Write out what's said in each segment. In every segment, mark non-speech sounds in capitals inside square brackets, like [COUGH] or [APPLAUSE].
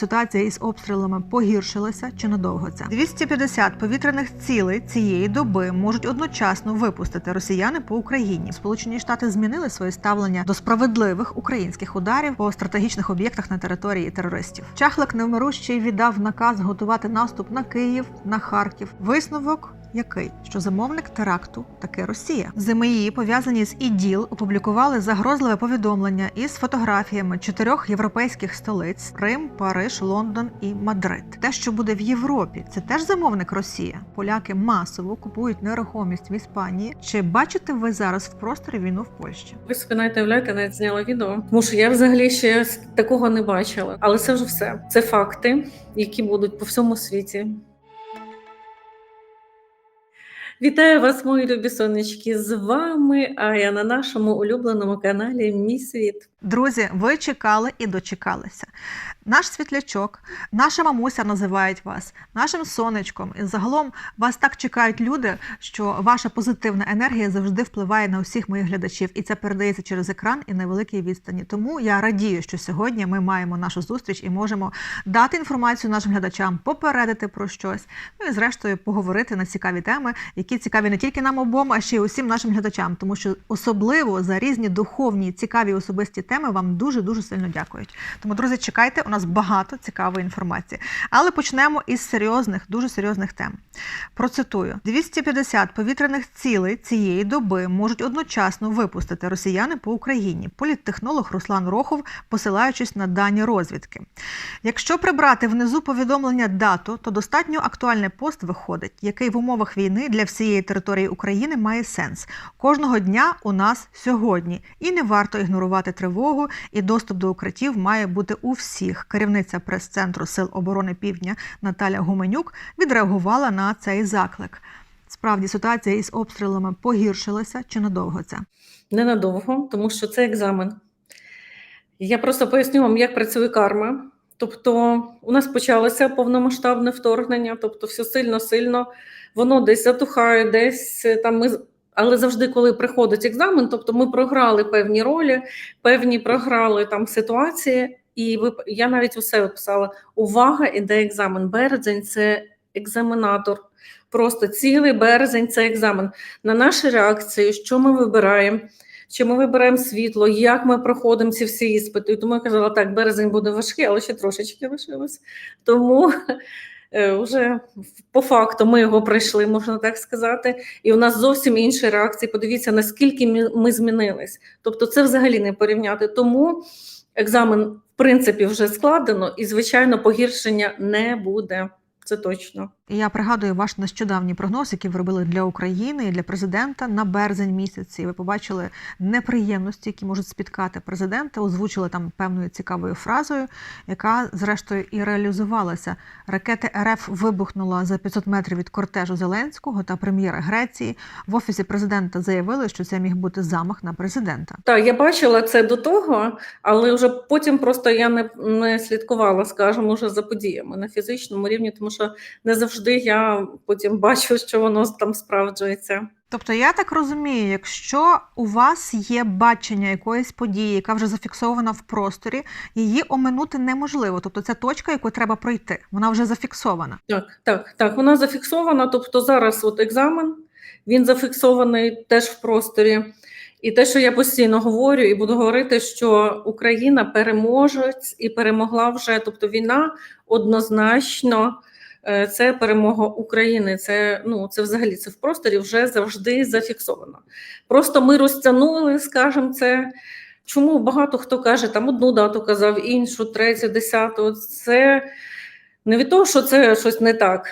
Ситуація із обстрілами погіршилася чи надовго це 250 повітряних цілей цієї доби можуть одночасно випустити росіяни по Україні. Сполучені Штати змінили своє ставлення до справедливих українських ударів по стратегічних об'єктах на території терористів. Чахлик невмирущий віддав наказ готувати наступ на Київ, на Харків. Висновок. Який що замовник теракту таки Росія ЗМІ, пов'язані з іділ, опублікували загрозливе повідомлення із фотографіями чотирьох європейських столиць: Рим, Париж, Лондон і Мадрид. Те, що буде в Європі, це теж замовник Росія. Поляки масово купують нерухомість в Іспанії. Чи бачите ви зараз в просторі війну в Польщі? Ви собі навіть уявляєте, навіть зняла відео, тому що я взагалі ще такого не бачила. Але це вже все. Це факти, які будуть по всьому світі. Вітаю вас, мої любі сонечки! З вами Ая на нашому улюбленому каналі Мій світ. Друзі, ви чекали і дочекалися. Наш світлячок, наша мамуся називають вас, нашим сонечком. І загалом вас так чекають люди, що ваша позитивна енергія завжди впливає на усіх моїх глядачів, і це передається через екран і на великій відстані. Тому я радію, що сьогодні ми маємо нашу зустріч і можемо дати інформацію нашим глядачам, попередити про щось. Ну і зрештою поговорити на цікаві теми, які цікаві не тільки нам обом, а ще й усім нашим глядачам, тому що особливо за різні духовні, цікаві особисті теми вам дуже дуже сильно дякують. Тому, друзі, чекайте, у нас багато цікавої інформації. Але почнемо із серйозних, дуже серйозних тем. Процитую: 250 повітряних цілей цієї доби можуть одночасно випустити росіяни по Україні. Політтехнолог Руслан Рохов, посилаючись на дані розвідки. Якщо прибрати внизу повідомлення дату, то достатньо актуальний пост виходить, який в умовах війни для всієї території України має сенс. Кожного дня у нас сьогодні, і не варто ігнорувати тривогу, і доступ до укриттів має бути у всіх. Керівниця прес-центру Сил оборони Півдня Наталя Гуменюк відреагувала на цей заклик. Справді ситуація із обстрілами погіршилася чи надовго це? Ненадовго, тому що це екзамен. Я просто поясню вам, як працює карма. Тобто, у нас почалося повномасштабне вторгнення, тобто, все сильно-сильно, воно десь затухає, десь е, там ми. Але завжди, коли приходить екзамен, тобто ми програли певні ролі, певні програли там ситуації, і ви я навіть усе описала. Увага, іде екзамен. Березень це екзаменатор. Просто цілий березень це екзамен. На наші реакції, що ми вибираємо, чи ми вибираємо світло, як ми проходимо ці всі іспити. І тому я казала, так, березень буде важкий, але ще трошечки лишилось. Тому е, вже по факту ми його пройшли, можна так сказати. І у нас зовсім інші реакції. Подивіться, наскільки ми змінились. Тобто, це взагалі не порівняти. Тому екзамен, в принципі, вже складено, і, звичайно, погіршення не буде. Це точно. Я пригадую ваш нещодавній прогноз, який ви робили для України і для президента на березень місяці. Ви побачили неприємності, які можуть спіткати президента. Озвучили там певною цікавою фразою, яка зрештою і реалізувалася. Ракети РФ вибухнула за 500 метрів від кортежу Зеленського та прем'єра Греції. В офісі президента заявили, що це міг бути замах на президента. Так, я бачила це до того, але вже потім просто я не, не слідкувала, скажімо, вже за подіями на фізичному рівні, тому що не завжди я потім бачу, що воно там справджується. Тобто, я так розумію, якщо у вас є бачення якоїсь події, яка вже зафіксована в просторі, її оминути неможливо. Тобто, це точка, яку треба пройти. Вона вже зафіксована. Так, так, так. Вона зафіксована. Тобто зараз от екзамен, він зафіксований теж в просторі. І те, що я постійно говорю, і буду говорити, що Україна переможець і перемогла вже. Тобто, війна однозначно це перемога України. Це ну це взагалі це в просторі вже завжди зафіксовано. Просто ми розтягнули, скажімо, це. Чому багато хто каже, там одну дату казав, іншу, третю, десяту. Це не від того, що це щось не так,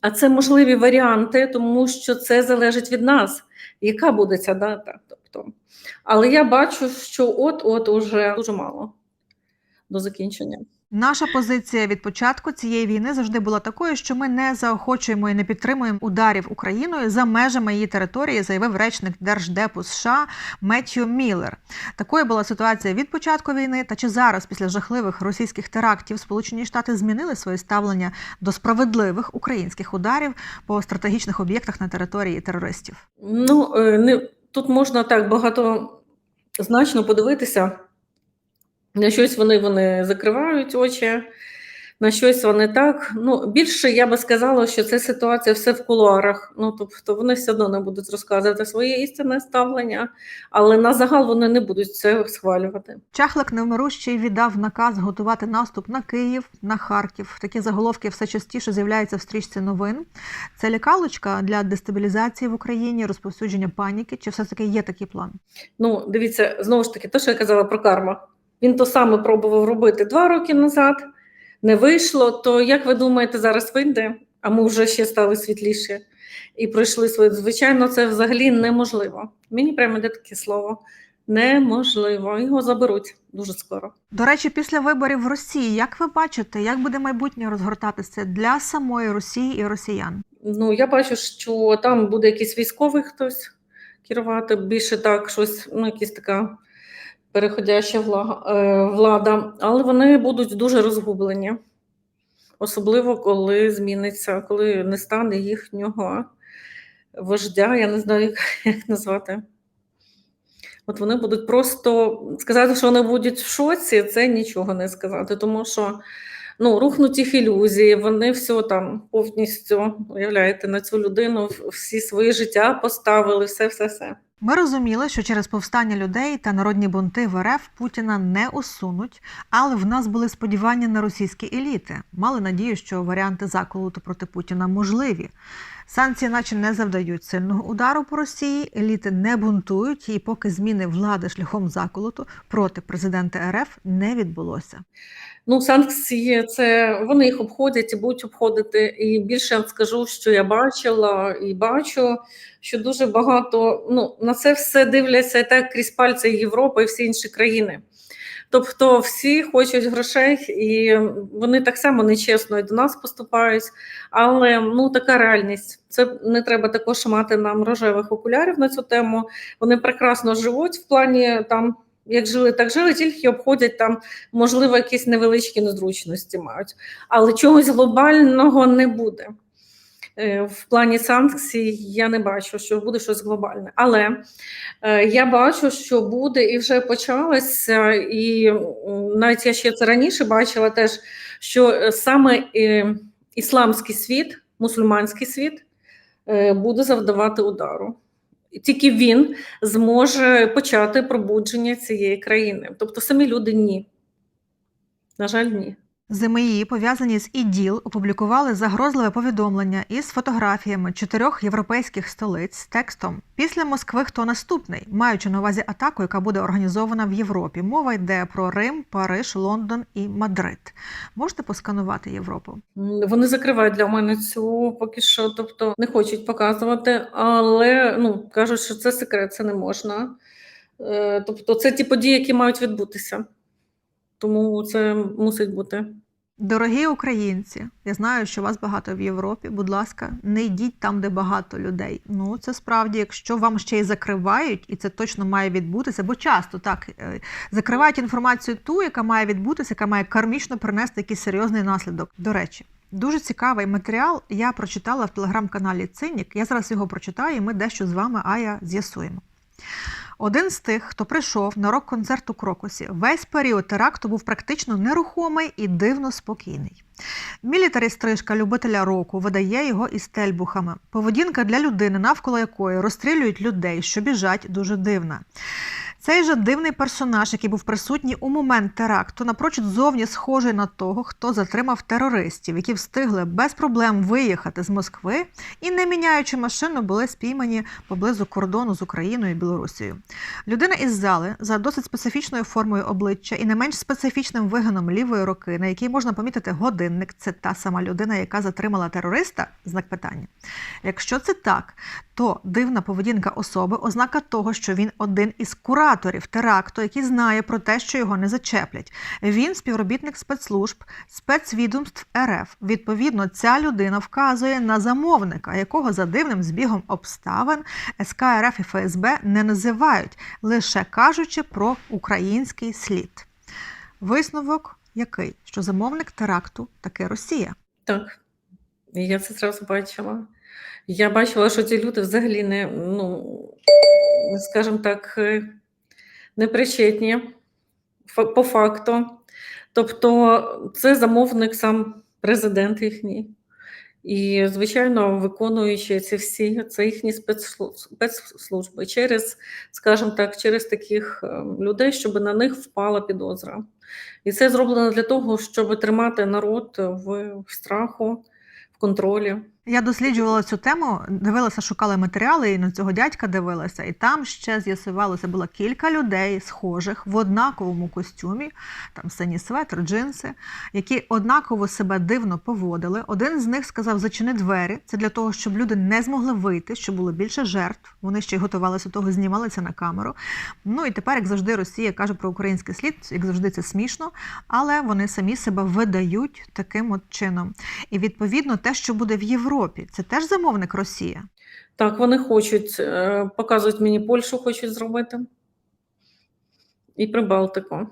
а це можливі варіанти, тому що це залежить від нас, яка буде ця дата. Тобто, але я бачу, що от-от уже дуже мало до закінчення. Наша позиція від початку цієї війни завжди була такою, що ми не заохочуємо і не підтримуємо ударів Україною за межами її території, заявив речник Держдепу США Меттью Міллер. Такою була ситуація від початку війни. Та чи зараз, після жахливих російських терактів, Сполучені Штати змінили своє ставлення до справедливих українських ударів по стратегічних об'єктах на території терористів? Ну е, не тут можна так багатозначно подивитися. На щось вони, вони закривають очі, на щось вони так. Ну, більше я би сказала, що це ситуація все в кулуарах. Ну, тобто вони все одно не будуть розказувати своє істинне ставлення, але на загал вони не будуть це схвалювати. Чахлик невмирущий віддав наказ готувати наступ на Київ, на Харків. Такі заголовки все частіше з'являються в стрічці новин. Це лякалочка для дестабілізації в Україні, розповсюдження паніки. Чи все таки є такий план? Ну, дивіться, знову ж таки, те, що я казала про карма. Він то саме пробував робити два роки назад, не вийшло. То як ви думаєте, зараз вийде? А ми вже ще стали світліші і пройшли своє. Звичайно, це взагалі неможливо. Мені прямо йде таке слово. Неможливо. Його заберуть дуже скоро. До речі, після виборів в Росії, як ви бачите, як буде майбутнє розгортатися для самої Росії і росіян? Ну, я бачу, що там буде якийсь військовий хтось керувати, більше так, щось, ну, якась така переходяща е, влада, але вони будуть дуже розгублені. Особливо, коли зміниться, коли не стане їхнього вождя, я не знаю, [LAUGHS] як, назвати. От вони будуть просто сказати, що вони будуть в шоці, це нічого не сказати, тому що ну, рухнуть їх ілюзії, вони все там повністю уявляєте на цю людину, всі свої життя поставили, все, все, все. Ми розуміли, що через повстання людей та народні бунти в РФ Путіна не усунуть, але в нас були сподівання на російські еліти. Мали надію, що варіанти заколоту проти Путіна можливі. Санкції, наче не завдають сильного удару по Росії, еліти не бунтують, і поки зміни влади шляхом заколоту проти президента РФ не відбулося. Ну, санкції це вони їх обходять і будуть обходити. І більше я скажу, що я бачила і бачу, що дуже багато ну, на це все дивляться так крізь пальці Європи і всі інші країни. Тобто всі хочуть грошей, і вони так само нечесно і до нас поступають. Але ну така реальність. Це не треба також мати нам рожевих окулярів на цю тему. Вони прекрасно живуть в плані там. Як жили, так жили, тільки обходять там, можливо, якісь невеличкі незручності мають, але чогось глобального не буде. Е, В плані санкцій я не бачу, що буде щось глобальне. Але е, я бачу, що буде і вже почалося, і навіть я ще це раніше бачила теж, що е, саме ісламський світ, мусульманський світ буде завдавати удару. Тільки він зможе почати пробудження цієї країни. Тобто самі люди ні. На жаль, ні. ЗМІ, пов'язані з ІДІЛ, опублікували загрозливе повідомлення із фотографіями чотирьох європейських столиць з текстом Після Москви хто наступний, маючи на увазі атаку, яка буде організована в Європі. Мова йде про Рим, Париж, Лондон і Мадрид. Можете посканувати Європу? Вони закривають для мене цю поки що, тобто не хочуть показувати, але ну, кажуть, що це секрет, це не можна. Е, Тобто, це ті події, які мають відбутися. Тому це мусить бути. Дорогі українці, я знаю, що вас багато в Європі. Будь ласка, не йдіть там, де багато людей. Ну це справді, якщо вам ще й закривають, і це точно має відбутися, бо часто так е, закривають інформацію ту, яка має відбутися, яка має кармічно принести якийсь серйозний наслідок. До речі. Дуже цікавий матеріал я прочитала в телеграм-каналі Цинік. Я зараз його прочитаю, і ми дещо з вами, Ая, з'ясуємо. Один з тих, хто прийшов на рок-концерт у Крокусі, весь період теракту був практично нерухомий і дивно спокійний. Мілітарі стрижка любителя року видає його із тельбухами. Поведінка для людини, навколо якої розстрілюють людей, що біжать, дуже дивна. Цей же дивний персонаж, який був присутній у момент теракту, напрочуд зовні схожий на того, хто затримав терористів, які встигли без проблем виїхати з Москви і, не міняючи машину, були спіймані поблизу кордону з Україною і Білорусією. Людина із зали за досить специфічною формою обличчя і не менш специфічним вигином лівої руки, на якій можна помітити годинник. Це та сама людина, яка затримала терориста. Знак питання. Якщо це так, то дивна поведінка особи ознака того, що він один із кураторів теракту, який знає про те, що його не зачеплять. Він співробітник спецслужб, спецвідомств РФ. Відповідно, ця людина вказує на замовника, якого за дивним збігом обставин СК РФ і ФСБ не називають, лише кажучи про український слід. Висновок який? Що замовник теракту таки Росія. Так, я це зразу бачила. Я бачила, що ці люди взагалі не, ну, скажімо так, не причетні фа- по факту. Тобто, це замовник сам президент їхній. І, звичайно, виконуючи ці всі, це їхні спецслужби через, скажімо так, через таких е, людей, щоб на них впала підозра. І це зроблено для того, щоб тримати народ в страху, в контролі. Я досліджувала цю тему, дивилася, шукала матеріали і на цього дядька дивилася, і там ще з'ясувалося, було кілька людей, схожих в однаковому костюмі, там сині светр, джинси, які однаково себе дивно поводили. Один з них сказав: зачини двері. Це для того, щоб люди не змогли вийти, щоб було більше жертв. Вони ще й готувалися до того, знімалися на камеру. Ну і тепер, як завжди, Росія каже про український слід, як завжди, це смішно, але вони самі себе видають таким от чином. І відповідно те, що буде в Європі, це теж замовник Росія. Так, вони хочуть, е, показують мені Польщу, хочуть зробити. І Прибалтику.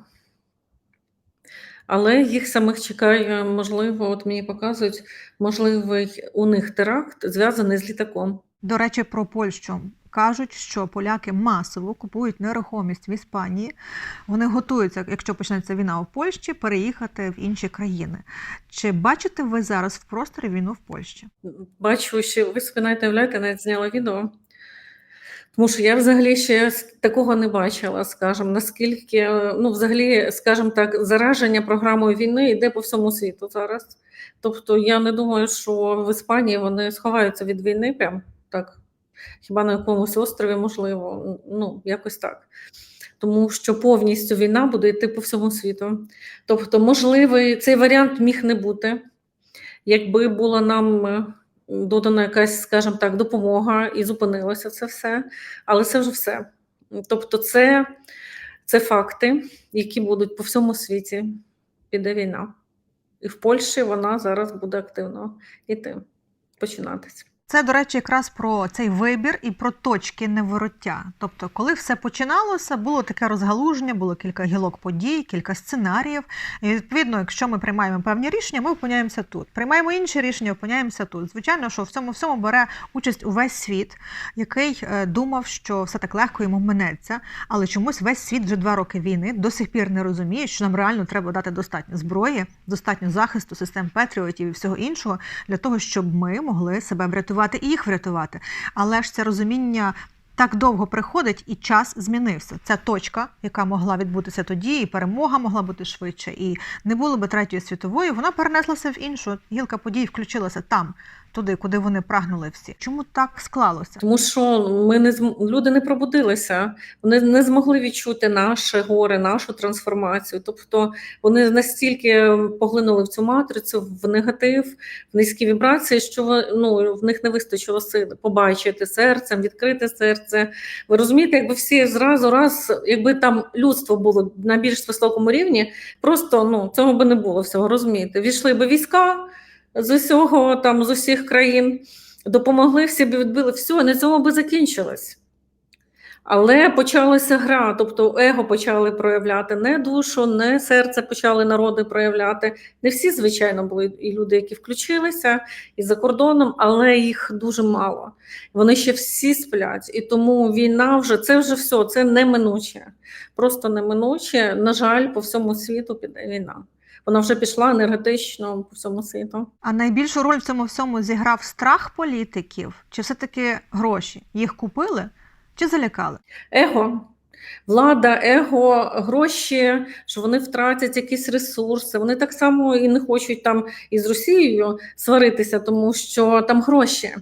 Але їх самих чекає, можливо, от мені показують, можливий у них теракт зв'язаний з літаком. До речі, про Польщу кажуть, що поляки масово купують нерухомість в Іспанії. Вони готуються, якщо почнеться війна у Польщі, переїхати в інші країни. Чи бачите ви зараз в просторі війну в Польщі? Бачу, що ви собі навіть уявляєте, навіть зняла відео. Тому що я взагалі ще такого не бачила, скажімо, наскільки, ну, взагалі, скажімо так, зараження програмою війни йде по всьому світу зараз. Тобто я не думаю, що в Іспанії вони сховаються від війни, прям так. Хіба на якомусь острові, можливо, ну, якось так. Тому що повністю війна буде йти по всьому світу. Тобто, можливий цей варіант міг не бути, якби була нам е, додана якась, скажімо так, допомога і зупинилося це все. Але це вже все. Тобто, це, це факти, які будуть по всьому світі. Піде війна. І в Польщі вона зараз буде активно йти, починатися. Це, до речі, якраз про цей вибір і про точки невороття. Тобто, коли все починалося, було таке розгалуження, було кілька гілок подій, кілька сценаріїв. І відповідно, якщо ми приймаємо певні рішення, ми опиняємося тут. Приймаємо інші рішення, опиняємося тут. Звичайно, що в цьому всьому бере участь увесь світ, який е, думав, що все так легко йому минеться, але чомусь весь світ вже два роки війни до сих пір не розуміє, що нам реально треба дати достатньо зброї, достатньо захисту, систем Петріотів і всього іншого для того, щоб ми могли себе врятувати і їх врятувати. Але ж це розуміння. Так довго приходить, і час змінився. Це точка, яка могла відбутися тоді, і перемога могла бути швидше, і не було би третьої світової. Вона перенеслася в іншу. Гілка подій включилася там, туди, куди вони прагнули всі. Чому так склалося? Тому що ми не зм... люди не пробудилися, вони не змогли відчути наше горе, нашу трансформацію. Тобто вони настільки поглинули в цю матрицю, в негатив, в низькі вібрації, що ну, в них не вистачило сили побачити серцем, відкрити серце. Ви розумієте, якби всі зразу раз, якби там людство було на більш високому рівні, просто ну цього би не було всього. Розумієте, війшли би війська з усього там з усіх країн допомогли, всі б відбили все, на цьому би закінчилось. Але почалася гра, тобто его почали проявляти не душу, не серце почали народи проявляти. Не всі, звичайно, були і люди, які включилися і за кордоном, але їх дуже мало. Вони ще всі сплять. І тому війна вже це вже все, це неминуче. Просто неминуче. На жаль, по всьому світу піде війна. Вона вже пішла енергетично по всьому світу. А найбільшу роль в цьому всьому зіграв страх політиків, чи все-таки гроші? Їх купили чи залякали? Его. Влада, его, гроші, що вони втратять якісь ресурси. Вони так само і не хочуть там із Росією сваритися, тому що там гроші.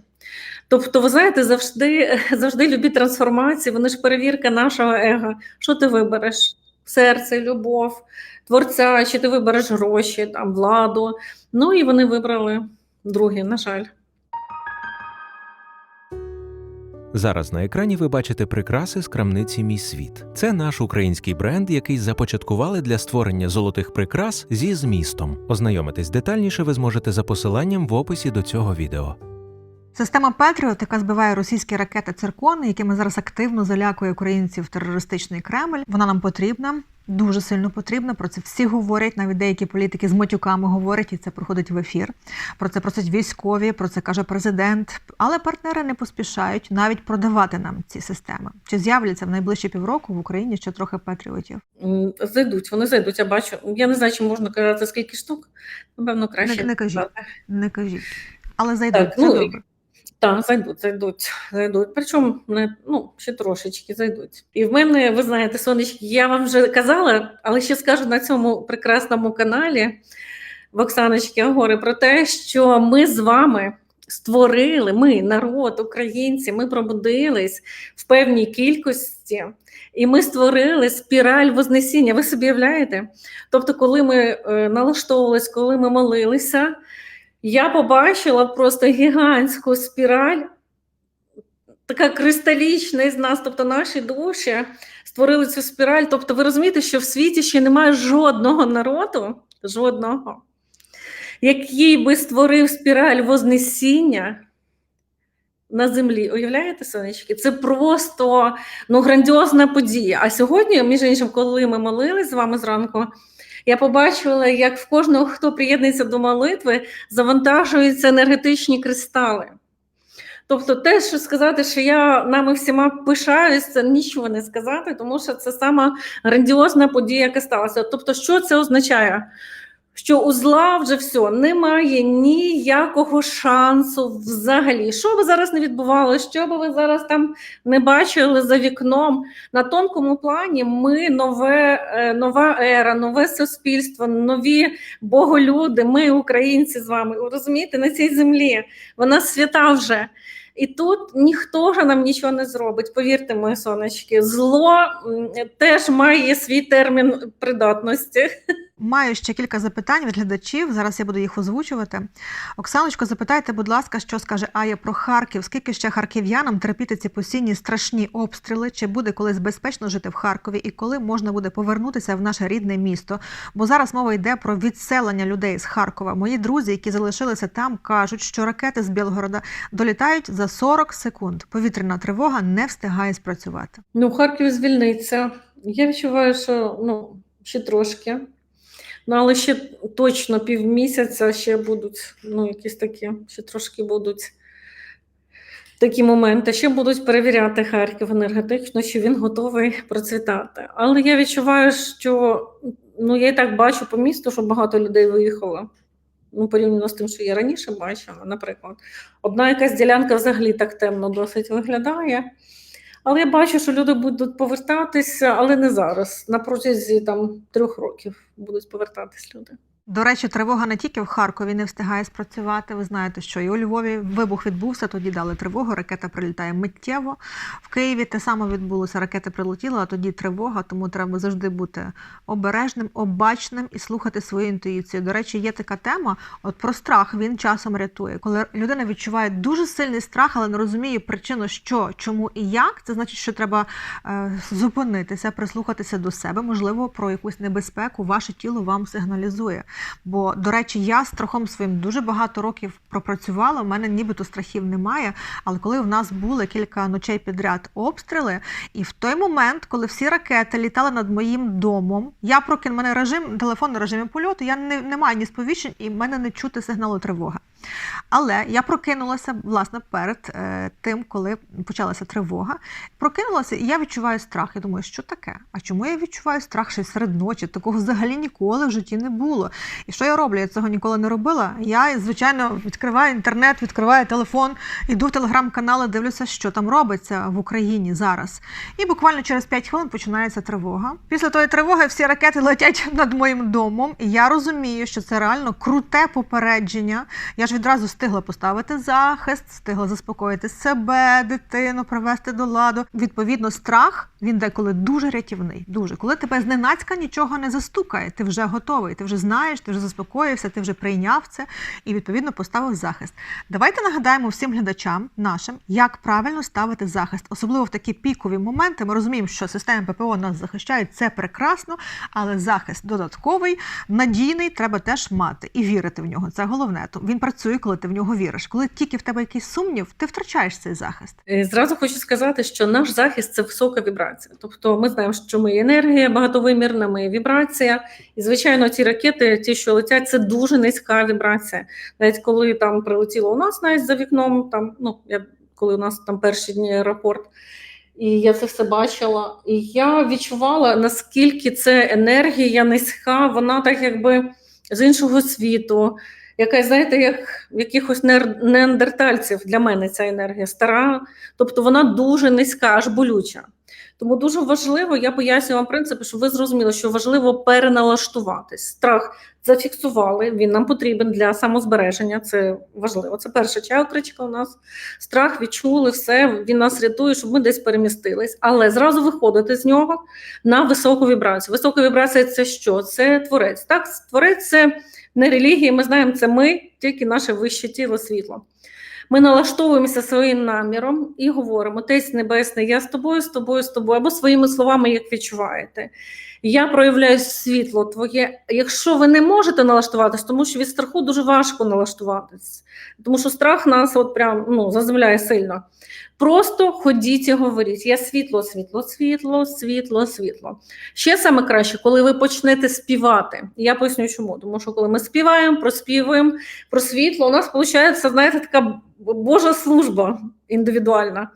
Тобто, ви знаєте, завжди, завжди любі трансформації, вони ж перевірка нашого его. Що ти вибереш? Серце, любов, творця, чи ти вибереш гроші, там, владу. Ну і вони вибрали другі, на жаль. Зараз на екрані ви бачите прикраси з крамниці Мій світ. Це наш український бренд, який започаткували для створення золотих прикрас зі змістом. Ознайомитись детальніше ви зможете за посиланням в описі до цього відео. Система Петріот, яка збиває російські ракети циркони, якими зараз активно залякує українців терористичний Кремль, вона нам потрібна. Дуже сильно потрібно. Про це всі говорять. Навіть деякі політики з матюками говорять, і це проходить в ефір. Про це просять військові, про це каже президент. Але партнери не поспішають навіть продавати нам ці системи. Чи з'являться в найближчі півроку в Україні ще трохи патріотів? Зайдуть, вони зайдуть, я бачу. Я не знаю, чи можна казати, скільки штук. Напевно, краще. Не, не кажіть, не кажіть. Але зайдуть. Так, це ну, добре. Так, зайдуть, зайдуть, зайдуть. Причому не ну, ще трошечки зайдуть. І в мене, ви знаєте, сонечки, я вам вже казала, але ще скажу на цьому прекрасному каналі в Оксаночки Агори про те, що ми з вами створили, ми, народ, українці, ми пробудились в певній кількості. І ми створили спіраль Вознесіння. Ви собі уявляєте? Тобто, коли ми е, налаштовувались, коли ми молилися, я побачила просто гігантську спіраль, така кристалічна із нас, тобто наші душі створили цю спіраль. Тобто, ви розумієте, що в світі ще немає жодного народу, жодного, який би створив спіраль Вознесіння на землі. Уявляєте, сонечки? Це просто ну, грандіозна подія. А сьогодні, між іншим, коли ми молились з вами зранку, я побачила, як в кожного, хто приєднується до молитви, завантажуються енергетичні кристали. Тобто, те, що сказати, що я нами всіма пишаюсь, це нічого не сказати, тому що це сама грандіозна подія, яка сталася. Тобто, що це означає? Що у зла вже все немає ніякого шансу взагалі. Що би зараз не відбувалося, що би ви зараз там не бачили за вікном, на тонкому плані ми нове, е, нова ера, нове суспільство, нові боголюди, ми, українці з вами. Розумієте, на цій землі вона свята вже. І тут ніхто ж нам нічого не зробить. Повірте, мої сонечки, зло теж має свій термін придатності. [LAUGHS] Маю ще кілька запитань від глядачів. Зараз я буду їх озвучувати. Оксаночко, запитайте, будь ласка, що скаже Ая про Харків? Скільки ще харків'янам терпіти ці постійні страшні обстріли? Чи буде колись безпечно жити в Харкові? І коли можна буде повернутися в наше рідне місто? Бо зараз мова йде про відселення людей з Харкова. Мої друзі, які залишилися там, кажуть, що ракети з Білгорода долітають за 40 секунд. Повітряна тривога не встигає спрацювати. Ну, Харків звільниться. Я відчуваю, що ну, ще трошки. Ну, але ще точно півмісяця ще будуть, ну, якісь такі, ще трошки будуть такі моменти. Ще будуть перевіряти Харків енергетично, що він готовий процвітати. Але я відчуваю, що ну, я і так бачу по місту, що багато людей виїхало. Ну, порівняно з тим, що я раніше бачила, наприклад. Одна якась ділянка взагалі так темно досить виглядає. Але я бачу, що люди будуть повертатися, але не зараз. На протязі там трьох років будуть повертатись люди. До речі, тривога не тільки в Харкові не встигає спрацювати. Ви знаєте, що і у Львові вибух відбувся, тоді дали тривогу, ракета прилітає миттєво. В Києві те саме відбулося, ракета прилетіла, а тоді тривога, тому треба завжди бути обережним, обачним і слухати свою інтуїцію. До речі, є така тема: от про страх він часом рятує. Коли людина відчуває дуже сильний страх, але не розуміє причину, що, чому і як, це значить, що треба е, зупинитися, прислухатися до себе, можливо, про якусь небезпеку ваше тіло вам сигналізує. Бо, до речі, я страхом своїм дуже багато років пропрацювала. У мене нібито страхів немає. Але коли в нас були кілька ночей підряд обстріли, і в той момент, коли всі ракети літали над моїм домом, я прокин мене режим, телефон на режимі польоту, я не, не маю ні сповіщень, і в мене не чути сигналу тривоги. Але я прокинулася власне перед е, тим, коли почалася тривога. Прокинулася, і я відчуваю страх. Я думаю, що таке? А чому я відчуваю страх ще серед ночі? Такого взагалі ніколи в житті не було. І що я роблю? Я цього ніколи не робила. Я, звичайно, відкриваю інтернет, відкриваю телефон, іду в телеграм-канали, дивлюся, що там робиться в Україні зараз. І буквально через 5 хвилин починається тривога. Після тої тривоги всі ракети летять над моїм домом. І я розумію, що це реально круте попередження. Я ж відразу встигла поставити захист, встигла заспокоїти себе, дитину, привести до ладу. Відповідно, страх він деколи дуже рятівний. Дуже коли тебе зненацька нічого не застукає, ти вже готовий, ти вже знаєш, ти вже заспокоївся, ти вже прийняв це і відповідно поставив захист. Давайте нагадаємо всім глядачам нашим, як правильно ставити захист, особливо в такі пікові моменти. Ми розуміємо, що системи ППО нас захищають, це прекрасно, але захист додатковий, надійний, треба теж мати і вірити в нього. Це головне. То Він працює, коли ти ти в нього віриш. Коли тільки в тебе якийсь сумнів, ти втрачаєш цей захист. Е, Зразу хочу сказати, що наш захист це висока вібрація. Тобто ми знаємо, що ми енергія багатовимірна, ми вібрація. І, звичайно, ті ракети, ті, що летять, це дуже низька вібрація. Навіть коли там прилетіло у нас навіть за вікном, там, ну, я, коли у нас там перші дні аеропорт, і я це все бачила. І я відчувала, наскільки це енергія низька, вона так якби з іншого світу. Якась, знаєте, як якихось неандертальців для мене ця енергія стара, тобто вона дуже низька, аж болюча. Тому дуже важливо, я пояснюю вам принципи, щоб ви зрозуміли, що важливо переналаштуватись. Страх зафіксували, він нам потрібен для самозбереження. Це важливо. Це перша чакричка у нас. Страх відчули все, він нас рятує, щоб ми десь перемістились. Але зразу виходити з нього на високу вібрацію. Висока вібрація це що? Це творець. Так, творець це не релігії. ми знаємо, це ми, тільки наше вище тіло світло. Ми налаштовуємося своїм наміром і говоримо: Отець Небесний, я з тобою, з тобою, з тобою, або своїми словами, як відчуваєте. Я проявляю світло твоє. Якщо ви не можете налаштуватись, тому що від страху дуже важко налаштуватись, тому що страх нас от прям ну, заземляє сильно. Просто ходіть і говоріть: я світло, світло, світло, світло, світло. Ще саме краще, коли ви почнете співати. Я поясню, чому. Тому що коли ми співаємо, проспівуємо про світло, у нас виходить, знаєте, така Божа служба індивідуальна.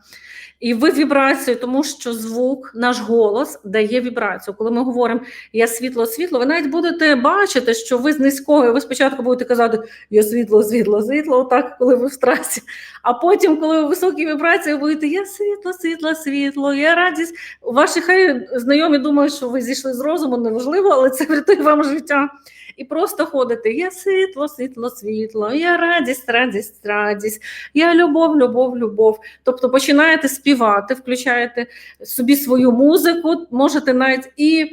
І ви вібрацію, тому що звук, наш голос дає вібрацію. Коли ми говоримо я світло, світло, ви навіть будете бачити, що ви з низького, ви спочатку будете казати я світло, світло, світло, отак, коли ви в страсі. А потім, коли ви в високій вібрації, ви будете я світло, світло, світло, я радість. Ваші хай знайомі думають, що ви зійшли з розуму, неважливо, але це врятує вам життя. І просто ходите: я світло, світло, світло, я радість, радість, радість, я любов, любов, любов. Тобто починаєте співати, включаєте собі свою музику, можете навіть і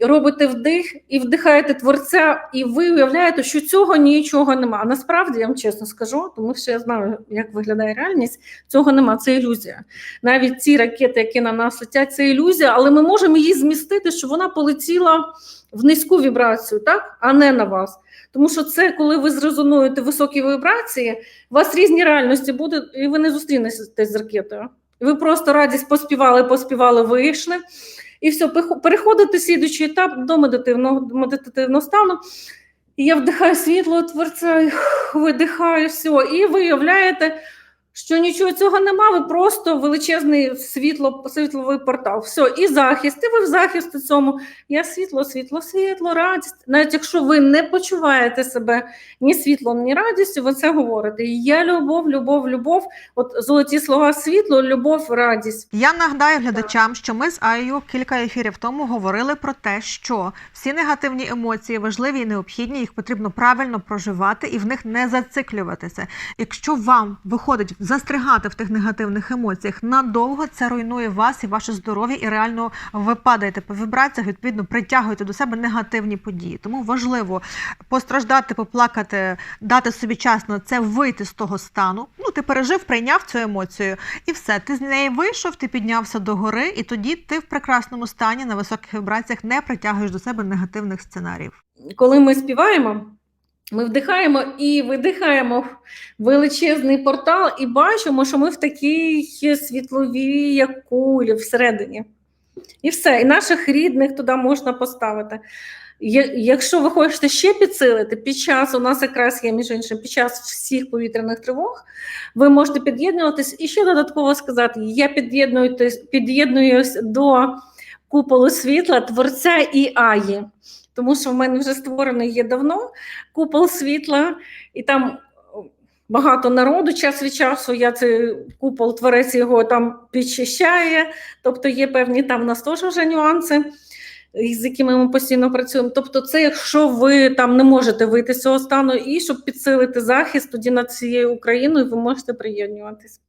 робите вдих, і вдихаєте творця, і ви уявляєте, що цього нічого нема. А насправді я вам чесно скажу, тому що я знаю, як виглядає реальність. Цього нема, це ілюзія. Навіть ці ракети, які на нас летять, це ілюзія, але ми можемо її змістити, щоб вона полетіла в низьку вібрацію, так, а не на вас. Тому що це, коли ви зрезонуєте високі вібрації, у вас різні реальності будуть, і ви не зустрінетесь з ракетою. Ви просто радість поспівали, поспівали, вийшли. І все, переходите слідуючий етап до медитативного, медитативного стану. І я вдихаю світло творця, видихаю все, і виявляєте, що нічого цього нема, ви просто величезний світло, світловий портал. Все, і захист, і ви в захисті цьому. Я світло, світло, світло, радість. Навіть якщо ви не почуваєте себе ні світлом, ні радістю, ви це говорите. Я любов, любов, любов. От золоті слова світло, любов, радість. Я нагадаю глядачам, що ми з Аю кілька ефірів тому говорили про те, що всі негативні емоції важливі і необхідні, їх потрібно правильно проживати і в них не зациклюватися. Якщо вам виходить застрягати в тих негативних емоціях надовго, це руйнує вас і ваше здоров'я, і реально ви падаєте по вібраціях, відповідно притягуєте до себе негативні події. Тому важливо постраждати, поплакати, дати собі час на це вийти з того стану. Ну, ти пережив, прийняв цю емоцію, і все. Ти з неї вийшов, ти піднявся до гори, і тоді ти в прекрасному стані на високих вібраціях не притягуєш до себе негативних сценаріїв. Коли ми співаємо. Ми вдихаємо і видихаємо величезний портал, і бачимо, що ми в такій світловій кулі всередині. І все. І наших рідних туди можна поставити. Якщо ви хочете ще підсилити, під час у нас якраз є між іншим, під час всіх повітряних тривог, ви можете під'єднуватись і ще додатково сказати: я під'єднуюсь до куполу світла, творця і аї тому що в мене вже створений є давно купол світла, і там багато народу час від часу. Я цей купол творець його там підчищає. Тобто є певні там у нас теж вже нюанси. З якими ми постійно працюємо. Тобто, це якщо ви там не можете вийти з цього стану, і щоб підсилити захист, тоді над цією Україною ви можете приєднуватись.